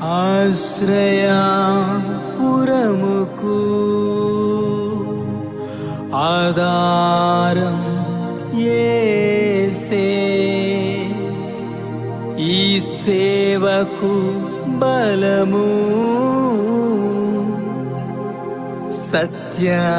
ఆశ్రయాపురముకు ఆధారం ఏసే. ఈ సేవకు బలము సత్యవా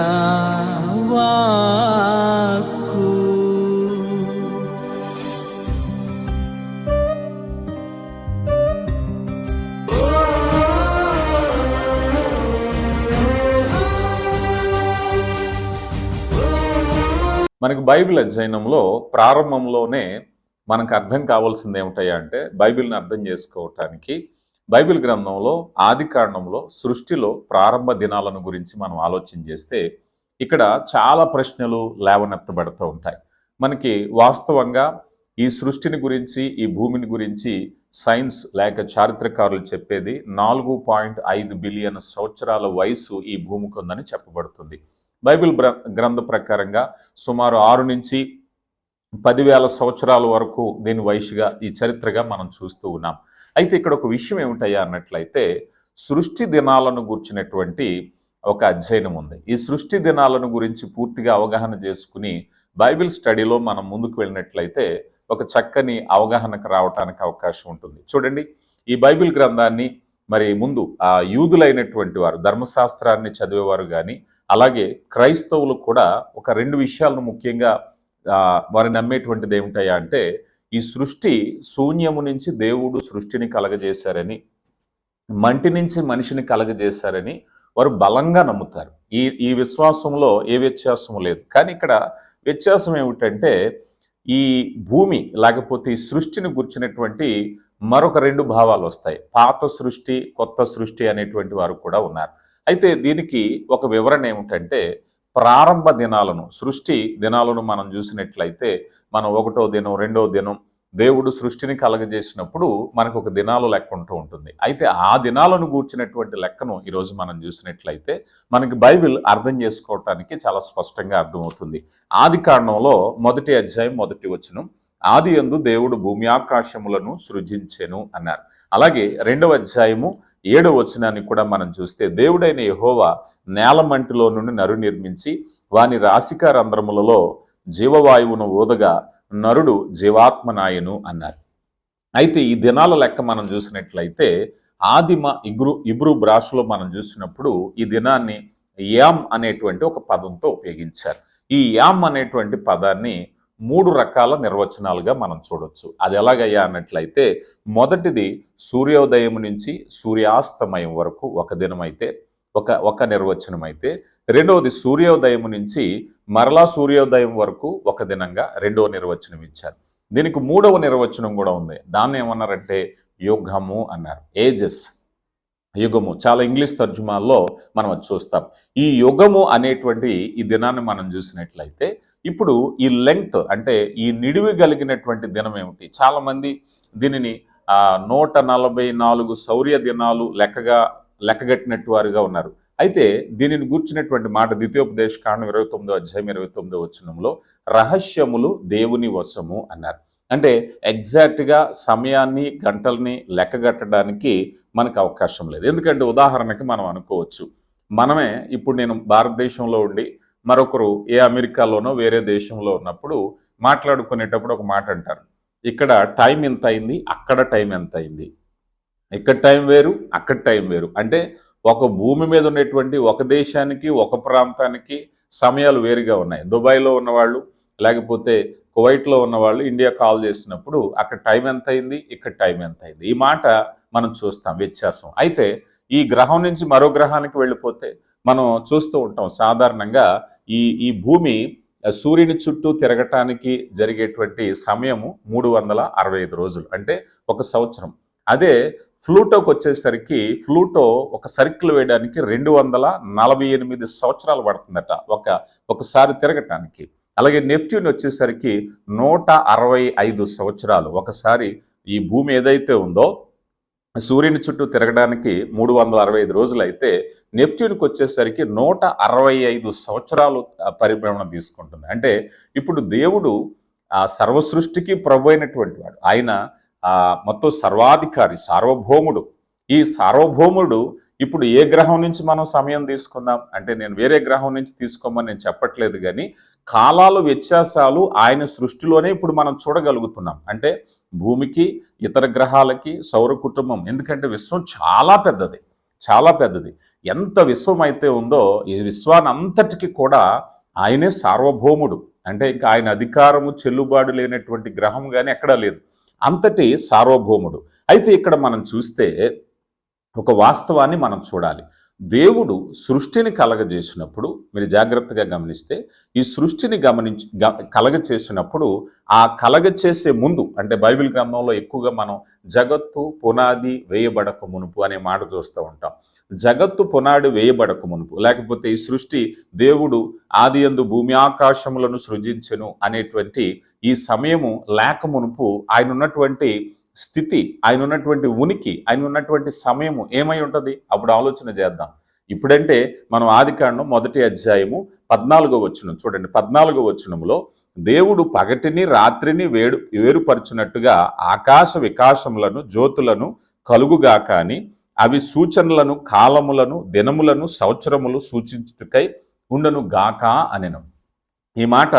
మనకు బైబిల్ అధ్యయనంలో ప్రారంభంలోనే మనకు అర్థం కావాల్సింది ఏమిటయ్యా అంటే బైబిల్ని అర్థం చేసుకోవటానికి బైబిల్ గ్రంథంలో ఆది కాండంలో సృష్టిలో ప్రారంభ దినాలను గురించి మనం ఆలోచన చేస్తే ఇక్కడ చాలా ప్రశ్నలు లేవనెత్తబడుతూ ఉంటాయి. మనకి వాస్తవంగా ఈ సృష్టిని గురించి ఈ భూమిని గురించి సైన్స్ లేక చారిత్రకారులు చెప్పేది నాలుగు పాయింట్ ఐదు బిలియన్ సంవత్సరాల వయసు ఈ భూమికి ఉందని చెప్పబడుతుంది. బైబిల్ బ్ర- గ్రంథ ప్రకారంగా సుమారు ఆరు నుంచి పదివేల సంవత్సరాల వరకు దీని వయసుగా ఈ చరిత్రగా మనం చూస్తూ ఉన్నాం. అయితే ఇక్కడ ఒక విషయం ఏమిటయ్యా అన్నట్లయితే సృష్టి దినాలను గుర్చినటువంటి ఒక అధ్యయనం ఉంది. ఈ సృష్టి దినాలను గురించి పూర్తిగా అవగాహన చేసుకుని బైబిల్ స్టడీలో మనం ముందుకు వెళ్ళినట్లయితే ఒక చక్కని అవగాహనకు రావటానికి అవకాశం ఉంటుంది. చూడండి ఈ బైబిల్ గ్రంథాన్ని మరి ముందు ఆ యూదులైనటువంటి వారు ధర్మశాస్త్రాన్ని చదివేవారు కానీ అలాగే క్రైస్తవులు కూడా ఒక రెండు విషయాలను ముఖ్యంగా వారిని వారు నమ్మేటువంటిది ఏమిటయ్యా అంటే ఈ సృష్టి శూన్యము నుంచి దేవుడు సృష్టిని కలగజేశారని మంటి నుంచి మనిషిని కలగజేశారని వారు బలంగా నమ్ముతారు. ఈ ఈ విశ్వాసంలో ఏ వ్యత్యాసం లేదు. కానీ ఇక్కడ వ్యత్యాసం ఏమిటంటే ఈ భూమి లేకపోతే ఈ సృష్టిని గుర్చినటువంటి మరొక రెండు భావాలు వస్తాయి. పాత సృష్టి కొత్త సృష్టి అనేటువంటి వారు కూడా ఉన్నారు. అయితే దీనికి ఒక వివరణ ఏమిటంటే ప్రారంభ దినాలను సృష్టి దినాలను మనం చూసినట్లయితే మనం ఒకటో దినం రెండో దినం దేవుడు సృష్టిని కలగజేసినప్పుడు మనకు ఒక దినాలు లెక్క ఉంటూ ఉంటుంది. అయితే ఆ దినాలను గూర్చినటువంటి లెక్కను ఈరోజు మనం చూసినట్లయితే మనకి బైబిల్ అర్థం చేసుకోవటానికి చాలా స్పష్టంగా అర్థమవుతుంది. ఆది కారణంలో మొదటి అధ్యాయం మొదటి వచనం ఆది ఎందు దేవుడు భూమి ఆకాశములను సృజించెను అన్నారు. అలాగే రెండవ అధ్యాయము ఏడవ వచనాన్ని కూడా మనం చూస్తే దేవుడైన యహోవా నేలమంటిలో నుండి నరు నిర్మించి వాని రాశిక రంధ్రములలో జీవవాయువును ఊదగా నరుడు జీవాత్మనాయను అన్నారు. అయితే ఈ దినాల లెక్క మనం చూసినట్లయితే ఆదిమ ఇగ్రు ఇబ్రు బ్రాషులో మనం చూసినప్పుడు ఈ దినాన్ని యామ్ అనేటువంటి ఒక పదంతో ఉపయోగించారు. ఈ యామ్ అనేటువంటి పదాన్ని మూడు రకాల నిర్వచనాలుగా మనం చూడొచ్చు. అది ఎలాగయ్యా అన్నట్లయితే మొదటిది సూర్యోదయం నుంచి సూర్యాస్తమయం వరకు ఒక దినం అయితే ఒక ఒక నిర్వచనం అయితే రెండవది సూర్యోదయం నుంచి మరలా సూర్యోదయం వరకు ఒక దినంగా రెండవ నిర్వచనం ఇచ్చారు. దీనికి మూడవ నిర్వచనం కూడా ఉంది. దాన్ని ఏమన్నారంటే యుగము అన్నారు. ఏజెస్. యుగము. చాలా ఇంగ్లీష్ తర్జుమాల్లో మనం అది చూస్తాం. ఈ యుగము అనేటువంటి ఈ దినాన్ని మనం చూసినట్లయితే ఇప్పుడు ఈ లెంగ్త్ అంటే ఈ నిడివి కలిగినటువంటి దినం ఏమిటి? చాలామంది దీనిని నూట నలభై నాలుగు శౌర్య దినాలు లెక్కగా లెక్కగట్టినట్టు వారుగా ఉన్నారు. అయితే దీనిని గూర్చినటువంటి మాట ద్వితీయోపదేశ కాండం ఇరవై తొమ్మిదో అధ్యాయం ఇరవై తొమ్మిదో వచనంలో రహస్యములు దేవుని వశము అన్నారు. అంటే ఎగ్జాక్ట్గా సమయాన్ని గంటల్ని లెక్కగట్టడానికి మనకు అవకాశం లేదు. ఎందుకంటే ఉదాహరణకి మనం అనుకోవచ్చు మనమే ఇప్పుడు నేను భారతదేశంలో ఉండి మరొకరు ఏ అమెరికాలోనో వేరే దేశంలో ఉన్నప్పుడు మాట్లాడుకునేటప్పుడు ఒక మాట అంటారు. ఇక్కడ టైం ఎంత అయింది? అక్కడ టైం ఎంత అయింది? ఇక్కడ టైం వేరు అక్కడ టైం వేరు. అంటే ఒక భూమి మీద ఉన్నటువంటి ఒక దేశానికి ఒక ప్రాంతానికి సమయాలు వేరుగా ఉన్నాయి. దుబాయ్లో ఉన్నవాళ్ళు లేకపోతే కువైట్లో ఉన్నవాళ్ళు ఇండియా కాల్ చేసినప్పుడు అక్కడ టైం ఎంత అయింది? ఇక్కడ టైం ఎంత అయింది? ఈ మాట మనం చూస్తాం వ్యత్యాసం. అయితే ఈ గ్రహం నుంచి మరో గ్రహానికి వెళ్ళిపోతే మనం చూస్తూ ఉంటాం. సాధారణంగా ఈ ఈ భూమి సూర్యుని చుట్టూ తిరగటానికి జరిగేటువంటి సమయము మూడు వందల అరవై ఐదు రోజులు అంటే ఒక సంవత్సరం. అదే ఫ్లూటోకి వచ్చేసరికి ఫ్లూటో ఒక సర్కిల్ వేయడానికి రెండు వందల నలభై ఎనిమిది సంవత్సరాలు పడుతుందట ఒక ఒకసారి తిరగటానికి. అలాగే నెప్ట్యూన్ వచ్చేసరికి నూట అరవై ఐదు సంవత్సరాలు. ఒకసారి ఈ భూమి ఏదైతే ఉందో సూర్యుని చుట్టూ తిరగడానికి మూడు వందల అరవై ఐదు రోజులు అయితే నెప్ట్యూన్కి వచ్చేసరికి నూట అరవై ఐదు సంవత్సరాలు ఆ, పరిభ్రమణ తీసుకుంటుంది. అంటే ఇప్పుడు దేవుడు ఆ సర్వసృష్టికి ప్రభు అయినటువంటి వాడు. ఆయన మొత్తం సర్వాధికారి సార్వభౌముడు. ఈ సార్వభౌముడు ఇప్పుడు ఏ గ్రహం నుంచి మనం సమయం తీసుకుందాం? అంటే నేను వేరే గ్రహం నుంచి తీసుకోమని నేను చెప్పట్లేదు కానీ కాలాలు వ్యత్యాసాలు ఆయన సృష్టిలోనే ఇప్పుడు మనం చూడగలుగుతున్నాం. అంటే భూమికి ఇతర గ్రహాలకి సౌర కుటుంబం. ఎందుకంటే విశ్వం చాలా పెద్దది. చాలా పెద్దది. ఎంత విశ్వం అయితే ఉందో ఈ విశ్వానంతటికి కూడా ఆయనే సార్వభౌముడు. అంటే ఇంకా ఆయన అధికారము చెల్లుబాటు లేనటువంటి గ్రహం కానీ ఎక్కడా లేదు. అంతటి సార్వభౌముడు. అయితే ఇక్కడ మనం చూస్తే ఒక వాస్తవాన్ని మనం చూడాలి. దేవుడు సృష్టిని కలగజేసినప్పుడు మీరు జాగ్రత్తగా గమనిస్తే ఈ సృష్టిని గమనించి గ- కలగచేసినప్పుడు ఆ కలగ చేసే ముందు అంటే బైబిల్ గ్రంథంలో ఎక్కువగా మనం జగత్తు పునాది వేయబడక మునుపు అనే మాట చూస్తూ ఉంటాం. జగత్తు పునాది వేయబడక మునుపు లేకపోతే ఈ సృష్టి దేవుడు ఆది యందు భూమి ఆకాశములను సృజించెను అనేటువంటి ఈ సమయము లేక మునుపు ఆయన ఉన్నటువంటి స్థితి ఆయన ఉన్నటువంటి ఉనికి ఆయన ఉన్నటువంటి సమయము ఏమై ఉంటుంది? అప్పుడు ఆలోచన చేద్దాం. ఇప్పుడంటే మనం ఆదికాండం మొదటి అధ్యాయము పద్నాలుగో వచ్చును చూడండి. పద్నాలుగో వచనంలో దేవుడు పగటిని రాత్రిని వేడు వేరుపరచినట్టుగా ఆకాశ వికాశములను జ్యోతులను కలుగుగాక అని అవి సూచనలను కాలములను దినములను సంవత్సరములు సూచించుటకై ఉండను గాక అనెను. ఈ మాట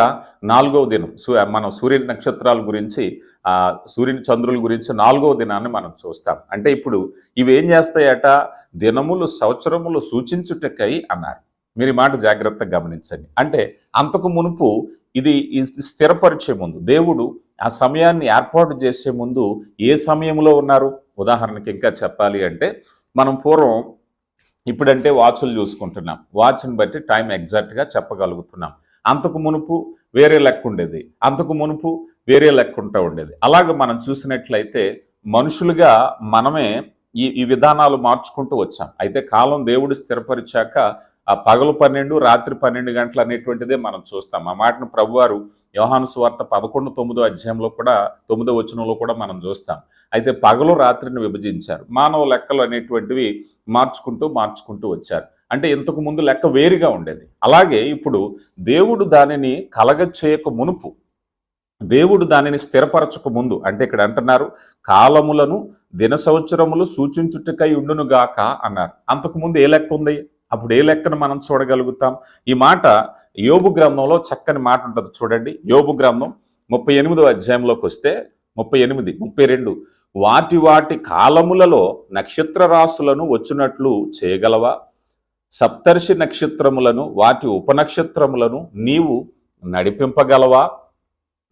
నాలుగవ దినం. సూ మనం సూర్య నక్షత్రాల గురించి ఆ సూర్యుని చంద్రుల గురించి నాలుగవ దినాన్ని మనం చూస్తాం. అంటే ఇప్పుడు ఇవేం చేస్తాయట? దినములు సంవత్సరములు సూచించుటకై అన్నారు. మీరు ఈ మాట జాగ్రత్తగా గమనించండి. అంటే అంతకు మునుపు ఇది ఇది స్థిరపరిచే ముందు దేవుడు ఆ సమయాన్ని ఏర్పాటు చేసే ముందు ఏ సమయంలో ఉన్నారు? ఉదాహరణకి ఇంకా చెప్పాలి అంటే మనం పూర్వం ఇప్పుడంటే వాచ్లు చూసుకుంటున్నాం. వాచ్ని బట్టి టైం ఎగ్జాక్ట్గా చెప్పగలుగుతున్నాం. అంతకు మునుపు వేరే లెక్క ఉండేది. అంతకు మునుపు వేరే లెక్క ఉంటా ఉండేది. అలాగ మనం చూసినట్లయితే మనుషులుగా మనమే ఈ ఈ విధానాలు మార్చుకుంటూ వచ్చాం. అయితే కాలం దేవుడు స్థిరపరిచాక ఆ పగలు పన్నెండు రాత్రి పన్నెండు గంటలు అనేటువంటిదే మనం చూస్తాం. ఆ మాటను ప్రభువారు యోహాను సువార్త పదకొండు తొమ్మిదో అధ్యాయంలో కూడా తొమ్మిదో వచనంలో కూడా మనం చూస్తాం. అయితే పగలు రాత్రిని విభజించారు. మానవ లెక్కలు అనేటువంటివి మార్చుకుంటూ మార్చుకుంటూ వచ్చారు. అంటే ఇంతకు ముందు లెక్క వేరుగా ఉండేది. అలాగే ఇప్పుడు దేవుడు దానిని కలగ మునుపు దేవుడు దానిని స్థిరపరచక ముందు అంటే ఇక్కడ అంటున్నారు కాలములను దిన సంవత్సరములు సూచించుటకై ఉండునుగాక అన్నారు. అంతకు ముందు ఏ లెక్క ఉంది? అప్పుడు ఏ లెక్కను మనం చూడగలుగుతాం? ఈ మాట యోబు గ్రంథంలో చక్కని మాట ఉంటుంది చూడండి. యోబు గ్రంథం ముప్పై ఎనిమిదో అధ్యాయంలోకి వస్తే ముప్పై ఎనిమిది ముప్పై రెండు. వాటి వాటి కాలములలో నక్షత్ర రాసులను వచ్చినట్లు చేయగలవా? సప్తర్షి నక్షత్రములను వాటి ఉపనక్షత్రములను నీవు నడిపింపగలవా?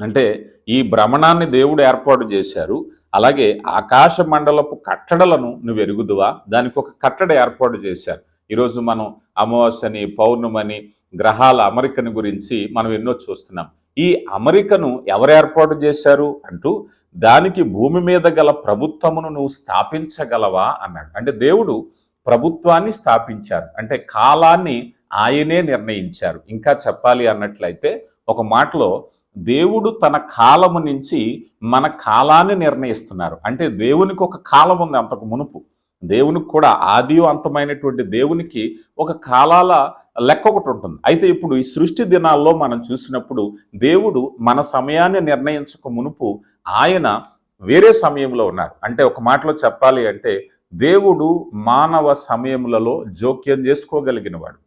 అంటే ఈ భ్రమణాన్ని దేవుడు ఏర్పాటు చేశారు. అలాగే ఆకాశ మండలపు కట్టడలను నువ్వు ఎరుగుదువా? దానికి ఒక కట్టడ ఏర్పాటు చేశారు. ఈరోజు మనం అమావాస్యని పౌర్ణమని గ్రహాల అమరికని గురించి మనం ఎన్నో చూస్తున్నాం. ఈ అమరికను ఎవరు ఏర్పాటు చేశారు అంటూ దానికి భూమి మీద గల ప్రభుత్వమును నువ్వు స్థాపించగలవా? అన్నాడు. అంటే దేవుడు ప్రభుత్వాన్ని స్థాపించారు. అంటే కాలాన్ని ఆయనే నిర్ణయించారు. ఇంకా చెప్పాలి అన్నట్లయితే ఒక మాటలో దేవుడు తన కాలము నుంచి మన కాలాన్ని నిర్ణయిస్తున్నారు. అంటే దేవునికి ఒక కాలం ఉంది అంతకు మునుపు. దేవునికి కూడా ఆది అంతమైనటువంటి దేవునికి ఒక కాలాల లెక్క ఒకటి ఉంటుంది. అయితే ఇప్పుడు ఈ సృష్టి దినాల్లో మనం చూసినప్పుడు దేవుడు మన సమయాన్ని నిర్ణయించక మునుపు ఆయన వేరే సమయంలో ఉన్నారు. అంటే ఒక మాటలో చెప్పాలి అంటే దేవుడు మానవ సమయములలో జోక్యం చేసుకోగలిగినవాడు.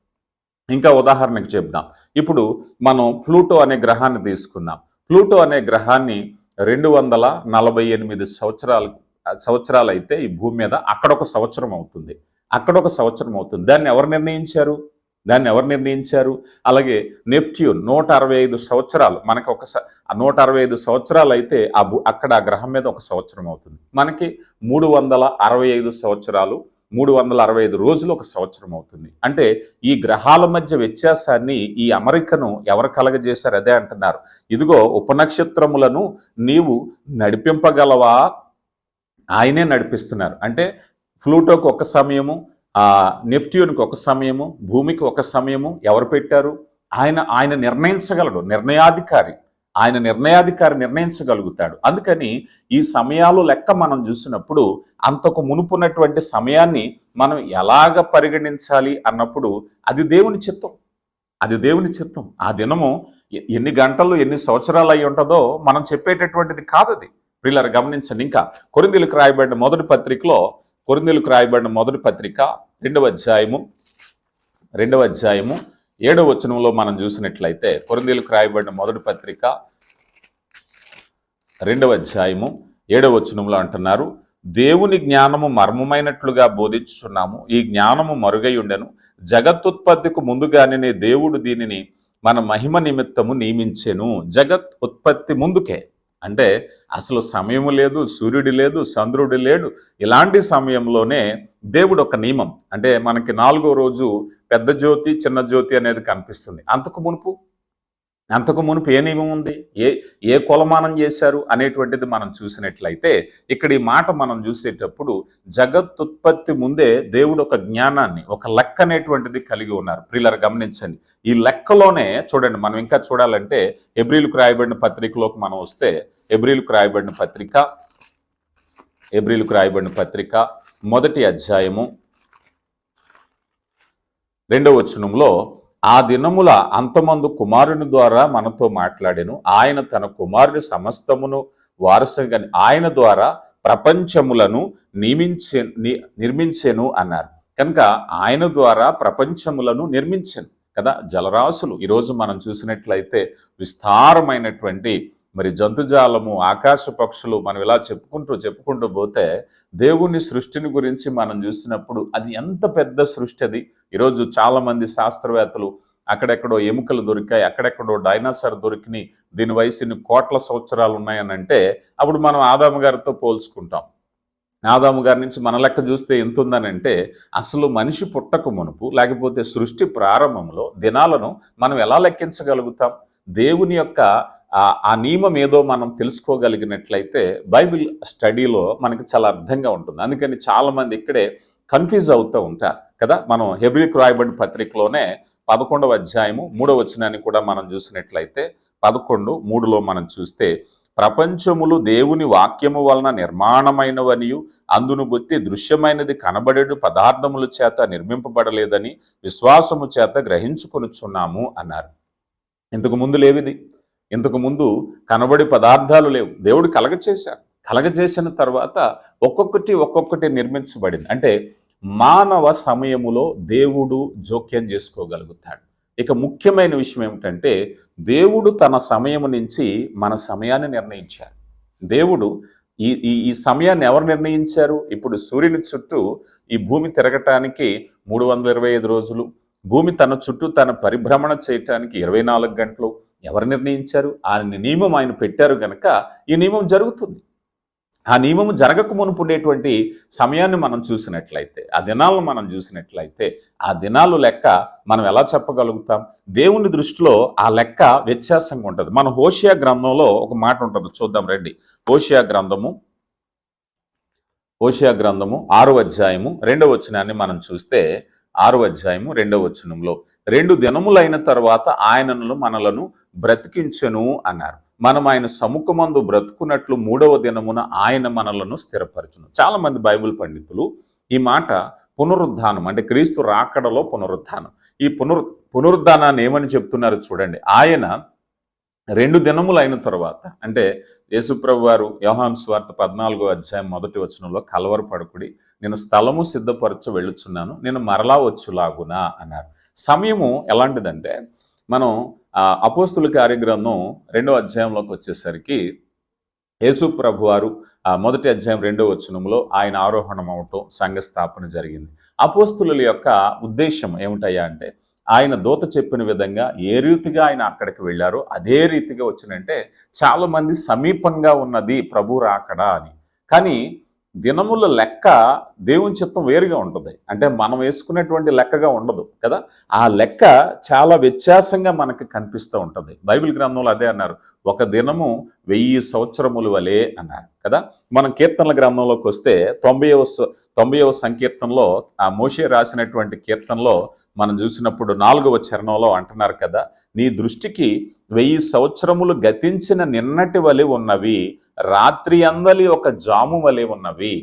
ఇంకా ఉదాహరణకు చెప్దాం. ఇప్పుడు మనం ప్లూటో అనే గ్రహాన్ని తీసుకుందాం. ప్లూటో అనే గ్రహాన్ని రెండు వందల నలభై ఎనిమిది సంవత్సరాలు సంవత్సరాలు అయితే ఈ భూమి మీద అక్కడ ఒక సంవత్సరం అవుతుంది. అక్కడ ఒక సంవత్సరం అవుతుంది. దాన్ని ఎవరు నిర్ణయించారు? దాన్ని ఎవరు నిర్ణయించారు? అలాగే నెప్ట్యూన్ నూట అరవై ఐదు సంవత్సరాలు మనకి ఒక స- నూట అరవై ఐదు సంవత్సరాలు అయితే ఆ అక్కడ ఆ గ్రహం మీద ఒక సంవత్సరం అవుతుంది. మనకి మూడు వందల అరవై ఐదు సంవత్సరాలు మూడు వందల అరవై ఐదు రోజులు ఒక సంవత్సరం అవుతుంది. అంటే ఈ గ్రహాల మధ్య వ్యత్యాసాన్ని ఈ అమెరికను ఎవరు కలగజేశారు? అదే అంటున్నారు. ఇదిగో ఉపనక్షత్రములను నీవు నడిపింపగలవా? ఆయనే నడిపిస్తున్నారు. అంటే ఫ్లూటోకి ఒక సమయము ఆ నెప్ట్యూన్కి ఒక సమయము భూమికి ఒక సమయము ఎవరు పెట్టారు? ఆయన ఆయన నిర్ణయించగలడు నిర్ణయాధికారి. ఆయన నిర్ణయాధికారి నిర్ణయించగలుగుతాడు. అందుకని ఈ సమయాలు లెక్క మనం చూసినప్పుడు అంతకు మునుపున్నటువంటి సమయాన్ని మనం ఎలాగ పరిగణించాలి అన్నప్పుడు అది దేవుని చిత్తం. అది దేవుని చిత్తం. ఆ దినము ఎన్ని గంటలు ఎన్ని సంవత్సరాలు అయి ఉంటుందో మనం చెప్పేటటువంటిది కాదు అది. గమనించండి. ఇంకా కొరిందీలకు రాయబడిన మొదటి పత్రికలో కొరిందులకు రాయబడిన మొదటి పత్రిక రెండవ అధ్యాయము రెండవ అధ్యాయము ఏడవ వచనంలో మనం చూసినట్లయితే కొరిందీలకు రాయబడిన మొదటి పత్రిక రెండవ అధ్యాయము ఏడవ వచనంలో అంటున్నారు దేవుని జ్ఞానము మర్మమైనట్లుగా బోధించుచున్నాము. ఈ జ్ఞానము మరుగై ఉండెను. జగత్తుత్పత్తికి ముందుగానే దేవుడు దీనిని మన మహిమ నిమిత్తము నియమించెను. జగత్ ఉత్పత్తి ముందుకే. అంటే అసలు సమయం లేదు సూర్యుడు లేదు చంద్రుడు లేడు. ఇలాంటి సమయంలోనే దేవుడు ఒక నియమం. అంటే మనకి నాలుగో రోజు పెద్ద జ్యోతి చిన్న జ్యోతి అనేది కనిపిస్తుంది. అంతకు మునుపు అంతకు మునుపు ఏ నియమం ఉంది? ఏ ఏ కొలమానం చేశారు అనేటువంటిది మనం చూసినట్లయితే ఇక్కడ ఈ మాట మనం చూసేటప్పుడు జగత్తుత్పత్తి ముందే దేవుడు ఒక జ్ఞానాన్ని ఒక లెక్క అనేటువంటిది కలిగి ఉన్నారు. ప్రిల్లర్ గమనించండి. ఈ లెక్కలోనే చూడండి మనం ఇంకా చూడాలంటే ఎబ్రిల్కు రాయబడిన పత్రికలోకి మనం వస్తే ఎబ్రిల్కు రాయబడిన పత్రిక ఎబ్రిల్కు రాయబడిన పత్రిక మొదటి అధ్యాయము రెండవ వచనంలో ఆ దినముల అంతమందు కుమారుని ద్వారా మనతో మాట్లాడెను. ఆయన తన కుమారుని సమస్తమును వారసుగా ఆయన ద్వారా ప్రపంచములను నియమించే ని- నిర్మించెను అన్నారు. కనుక ఆయన ద్వారా ప్రపంచములను నిర్మించెను కదా జలరాశులు. ఈరోజు మనం చూసినట్లయితే విస్తారమైనటువంటి మరి జంతుజాలము ఆకాశ పక్షులు మనం ఇలా చెప్పుకుంటూ చెప్పుకుంటూ పోతే దేవుని సృష్టిని గురించి మనం చూసినప్పుడు అది ఎంత పెద్ద సృష్టి అది. ఈరోజు చాలామంది శాస్త్రవేత్తలు అక్కడెక్కడో ఎముకలు దొరికాయి అక్కడెక్కడో డైనాసార్ దొరికినాయి దీని వయసు ఇన్ని కోట్ల సంవత్సరాలు ఉన్నాయని అంటే అప్పుడు మనం ఆదాము గారితో పోల్చుకుంటాం. ఆదాము గారి నుంచి మన లెక్క చూస్తే ఎంత ఉందనంటే అసలు మనిషి పుట్టక మునుపు లేకపోతే సృష్టి ప్రారంభంలో దినాలను మనం ఎలా లెక్కించగలుగుతాం? దేవుని యొక్క ఆ- నియమం ఏదో మనం తెలుసుకోగలిగినట్లయితే బైబిల్ స్టడీలో మనకి చాలా అర్థంగా ఉంటుంది. అందుకని చాలామంది ఇక్కడే కన్ఫ్యూజ్ అవుతూ ఉంటారు కదా. మనం హెబ్రిక్ రాయబడిన పత్రికలోనే పదకొండవ అధ్యాయము మూడవ వచనాన్ని కూడా మనం చూసినట్లయితే పదకొండు మూడులో మనం చూస్తే ప్రపంచములు దేవుని వాక్యము వలన నిర్మాణమైనవనియు అందును బట్టి దృశ్యమైనది కనబడేడు పదార్థముల చేత నిర్మింపబడలేదని విశ్వాసము చేత గ్రహించుకొనుచున్నాము అన్నారు. ఇంతకు ముందు లేవిది? ఇంతకు ముందు కనబడి పదార్థాలు లేవు. దేవుడు కలగచేశారు కలగజేసిన తర్వాత ఒక్కొక్కటి ఒక్కొక్కటి నిర్మించబడింది. అంటే మానవ సమయములో దేవుడు జోక్యం చేసుకోగలుగుతాడు. ఇక ముఖ్యమైన విషయం ఏమిటంటే దేవుడు తన సమయము నుంచి మన సమయాన్ని నిర్ణయించారు దేవుడు ఈ ఈ ఈ సమయాన్ని ఎవరు నిర్ణయించారు? ఇప్పుడు సూర్యుని చుట్టూ ఈ భూమి తిరగటానికి మూడు వందల ఇరవై ఐదు రోజులు. భూమి తన చుట్టూ తన పరిభ్రమణ చేయటానికి ఇరవై నాలుగు గంటలు. ఎవరు నిర్ణయించారు? ఆ నియమం ఆయన పెట్టారు కనుక ఈ నియమం జరుగుతుంది. ఆ నియమం జరగక మునుపు ఉండేటువంటి సమయాన్ని మనం చూసినట్లయితే ఆ దినాలను మనం చూసినట్లయితే ఆ దినాలు లెక్క మనం ఎలా చెప్పగలుగుతాం? దేవుని దృష్టిలో ఆ లెక్క వ్యత్యాసంగా ఉంటుంది. మన హోషియా గ్రంథంలో ఒక మాట ఉంటుంది. చూద్దాం రండి. హోషియా గ్రంథము హోషియా గ్రంథము ఆరో అధ్యాయము రెండవ వచనాన్ని మనం చూస్తే ఆరో అధ్యాయము రెండవ వచనంలో రెండు దినములైన తర్వాత ఆయనను మనలను బ్రతికించెను అన్నారు. మనం ఆయన సముఖమందు బ్రతుకున్నట్లు మూడవ దినమున ఆయన మనలను స్థిరపరచును. చాలామంది బైబిల్ పండితులు ఈ మాట పునరుద్ధానం అంటే క్రీస్తు రాకడలో పునరుద్ధానం. ఈ పునరు పునరుద్ధానాన్ని ఏమని చెప్తున్నారు చూడండి. ఆయన రెండు దినములు అయిన తర్వాత అంటే యేసుప్రభు వారు యోహాన్ స్వార్థ పద్నాలుగో అధ్యాయం మొదటి వచనంలో కలవర పడుకుడి నేను స్థలము సిద్ధపరచు వెళ్ళుచున్నాను నేను మరలా వచ్చులాగునా అన్నారు. సమయము ఎలాంటిదంటే మనం అపోస్తుల కార్యగ్రంథం రెండో అధ్యాయంలోకి వచ్చేసరికి యేసు ప్రభు వారు మొదటి అధ్యాయం రెండో వచనంలో ఆయన ఆరోహణం అవటం సంఘ స్థాపన జరిగింది. అపోస్తుల యొక్క ఉద్దేశం ఏమిటయ్యా అంటే ఆయన దూత చెప్పిన విధంగా ఏ రీతిగా ఆయన అక్కడికి వెళ్ళారో అదే రీతిగా వచ్చినంటే చాలామంది సమీపంగా ఉన్నది ప్రభు రాకడా అని. కానీ దినముల లెక్క దేవుని చిత్తం వేరుగా ఉంటుంది. అంటే మనం వేసుకునేటువంటి లెక్కగా ఉండదు కదా? ఆ లెక్క చాలా వ్యత్యాసంగా మనకి కనిపిస్తూ ఉంటుంది. బైబిల్ గ్రంథంలో అదే అన్నారు. ఒక దినము వెయ్యి సంవత్సరముల వలె అన్నారు కదా? మనం కీర్తనల గ్రంథంలోకి వస్తే తొంభైవ స- తొంభైవ సంకీర్తనలో ఆ మోషే రాసినటువంటి కీర్తనలో మనం చూసినప్పుడు నాలుగవ చరణంలో అంటున్నారు కదా నీ దృష్టికి వెయ్యి సంవత్సరములు గతించిన నిన్నటి వలె ఉన్నవి రాత్రి అందలి ఒక జాము వలె ఉన్నవి.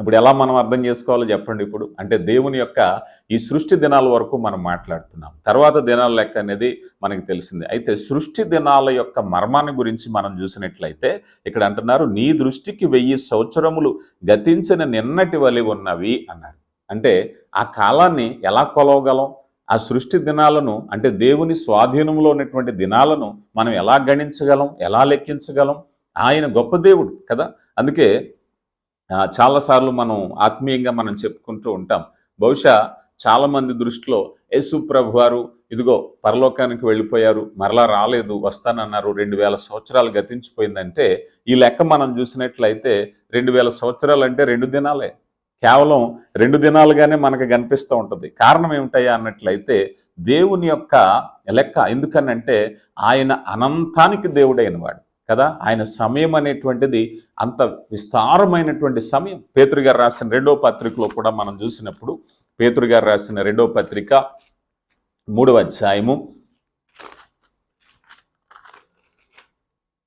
ఇప్పుడు ఎలా మనం అర్థం చేసుకోవాలో చెప్పండి ఇప్పుడు? అంటే దేవుని యొక్క ఈ సృష్టి దినాల వరకు మనం మాట్లాడుతున్నాం. తర్వాత దినాల లెక్క అనేది మనకి తెలిసింది. అయితే సృష్టి దినాల యొక్క మర్మాన్ని గురించి మనం చూసినట్లయితే ఇక్కడ అంటున్నారు నీ దృష్టికి వెయ్యి సంవత్సరములు గతించిన నిన్నటి వలి ఉన్నవి అన్నారు. అంటే ఆ కాలాన్ని ఎలా కొలవగలం? ఆ సృష్టి దినాలను అంటే దేవుని స్వాధీనంలో ఉన్నటువంటి దినాలను మనం ఎలా గణించగలం? ఎలా లెక్కించగలం? ఆయన గొప్ప దేవుడు కదా. అందుకే చాలాసార్లు మనం ఆత్మీయంగా మనం చెప్పుకుంటూ ఉంటాం. బహుశా చాలామంది దృష్టిలో యేసు ప్రభు వారు ఇదిగో పరలోకానికి వెళ్ళిపోయారు మరలా రాలేదు వస్తానన్నారు రెండు వేల సంవత్సరాలు గతించిపోయిందంటే ఈ లెక్క మనం చూసినట్లయితే రెండు వేల సంవత్సరాలు అంటే రెండు దినాలే. కేవలం రెండు దినాలుగానే మనకు కనిపిస్తూ ఉంటుంది. కారణం ఏమిటయ్యా అన్నట్లయితే దేవుని యొక్క లెక్క ఎందుకనంటే ఆయన అనంతానికి దేవుడైన వాడు కదా? ఆయన సమయం అనేటువంటిది అంత విస్తారమైనటువంటి సమయం. పేతురు గారు రాసిన రెండో పత్రికలో కూడా మనం చూసినప్పుడు పేతురు గారు రాసిన రెండో పత్రిక మూడవ అధ్యాయము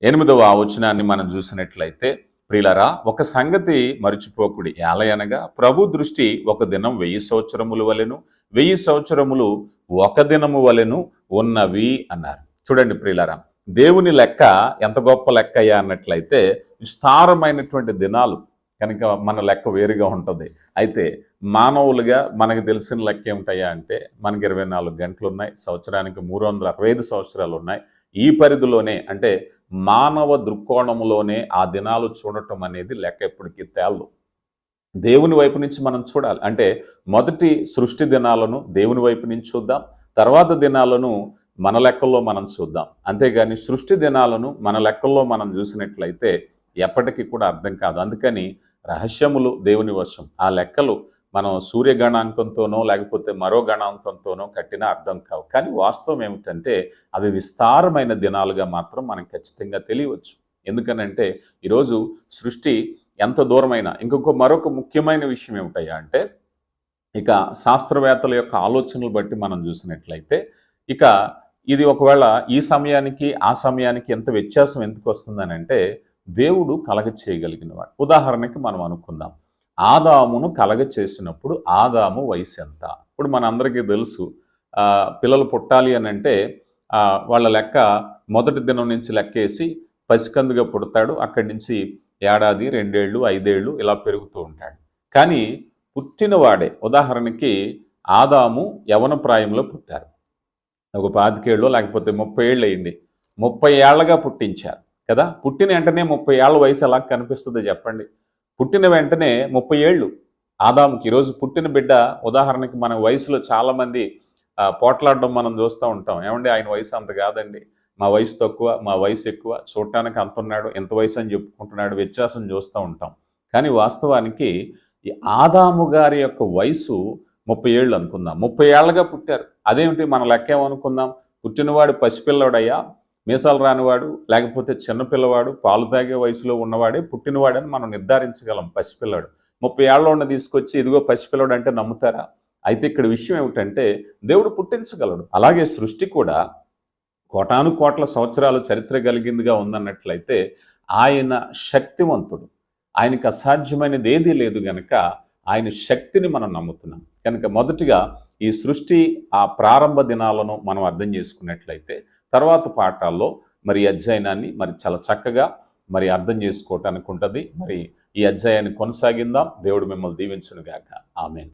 ఎనిమిదవ వచనాన్ని మనం చూసినట్లయితే ప్రిలరా ఒక సంగతి మరిచిపోకుడి. ఏలయనగా ప్రభు దృష్టి ఒక దినం వెయ్యి సంవత్సరములు వలెను వెయ్యి సంవత్సరములు ఒక దినము వలెను ఉన్నవి అన్నారు. చూడండి ప్రిలరా దేవుని లెక్క ఎంత గొప్ప లెక్క అయ్యా అన్నట్లయితే విస్తారమైనటువంటి దినాలు కనుక మన లెక్క వేరుగా ఉంటుంది. అయితే మానవులుగా మనకు తెలిసిన లెక్క ఏమిటయ్యా అంటే మనకి ఇరవై నాలుగు గంటలు ఉన్నాయి సంవత్సరానికి మూడు వందల అరవై ఐదు సంవత్సరాలు ఉన్నాయి ఈ పరిధిలోనే అంటే మానవ దృక్కోణంలోనే ఆ దినాలు చూడటం అనేది లెక్క ఎప్పటికీ తేలదు. దేవుని వైపు నుంచి మనం చూడాలి. అంటే మొదటి సృష్టి దినాలను దేవుని వైపు నుంచి చూద్దాం తర్వాత దినాలను మన లెక్కల్లో మనం చూద్దాం. అంతేగాని సృష్టి దినాలను మన లెక్కల్లో మనం చూసినట్లయితే ఎప్పటికీ కూడా అర్థం కాదు. అందుకని రహస్యములు దేవుని వశం. ఆ లెక్కలు మనం సూర్య గణాంకంతోనో లేకపోతే మరో గణాంకంతోనో కట్టిన అర్థం కావు. కానీ వాస్తవం ఏమిటంటే అవి విస్తారమైన దినాలుగా మాత్రం మనం ఖచ్చితంగా తెలియవచ్చు. ఎందుకనంటే ఈరోజు సృష్టి ఎంత దూరమైన ఇంకొక మరొక ముఖ్యమైన విషయం ఏమిటయ్యా అంటే ఇక శాస్త్రవేత్తల యొక్క ఆలోచనలు బట్టి మనం చూసినట్లయితే ఇక ఇది ఒకవేళ ఈ సమయానికి ఆ సమయానికి ఎంత వ్యత్యాసం ఎందుకు వస్తుందని అంటే దేవుడు కలగ చేయగలిగినవాడు. ఉదాహరణకి మనం అనుకుందాం. ఆదామును కలగ చేసినప్పుడు ఆదాము వయసు ఎంత? ఇప్పుడు మనందరికీ తెలుసు పిల్లలు పుట్టాలి అని అంటే వాళ్ళ లెక్క మొదటి దినం నుంచి లెక్కేసి పసికందుగా పుడతాడు అక్కడి నుంచి ఏడాది రెండేళ్ళు ఐదేళ్ళు ఇలా పెరుగుతూ ఉంటాడు. కానీ పుట్టినవాడే ఉదాహరణకి ఆదాము యవన ప్రాయంలో పుట్టారు. ఒక పాతికేళ్ళు లేకపోతే ముప్పై ఏళ్ళు అయింది ముప్పై ఏళ్ళగా పుట్టించారు కదా? పుట్టిన వెంటనే ముప్పై ఏళ్ళ వయసు ఎలా కనిపిస్తుందో చెప్పండి? పుట్టిన వెంటనే ముప్పై ఏళ్ళు ఆదాముకి ఈరోజు పుట్టిన బిడ్డ ఉదాహరణకి మన వయసులో చాలామంది పోట్లాడడం మనం చూస్తూ ఉంటాం. ఏమండి ఆయన వయసు అంత కాదండి. మా వయసు తక్కువ మా వయసు ఎక్కువ చూడటానికి అంత ఉన్నాడు ఎంత వయసు అని చెప్పుకుంటున్నాడు వ్యత్యాసం చూస్తూ ఉంటాం. కానీ వాస్తవానికి ఈ ఆదాము గారి యొక్క వయసు ముప్పై ఏళ్ళు అనుకుందాం. ముప్పై ఏళ్ళగా పుట్టారు. అదేమిటి మన లెక్కేమనుకుందాం? పుట్టినవాడు పసిపిల్లవాడయ్యా మీసాలు రానివాడు లేకపోతే చిన్నపిల్లవాడు పాలు తాగే వయసులో ఉన్నవాడే పుట్టినవాడని మనం నిర్ధారించగలం పసిపిల్లాడు. ముప్పై ఏళ్ళ ఉన్న తీసుకొచ్చి ఇదిగో పసిపిల్లడు అంటే నమ్ముతారా? అయితే ఇక్కడ విషయం ఏమిటంటే దేవుడు పుట్టించగలడు. అలాగే సృష్టి కూడా కోటాను కోట్ల సంవత్సరాల చరిత్ర కలిగిందిగా ఉందన్నట్లయితే ఆయన శక్తివంతుడు. ఆయనకు అసాధ్యమైనది ఏదీ లేదు గనక ఆయన శక్తిని మనం నమ్ముతున్నాం. కనుక మొదటిగా ఈ సృష్టి ఆ ప్రారంభ దినాలను మనం అర్థం చేసుకున్నట్లయితే తర్వాత పాఠాల్లో మరి అధ్యయనాన్ని మరి చాలా చక్కగా మరి అర్థం చేసుకోవటానికి ఉంటుంది. మరి ఈ అధ్యాయాన్ని కొనసాగిందాం దేవుడు మిమ్మల్ని దీవించునుగాక. ఆమెను.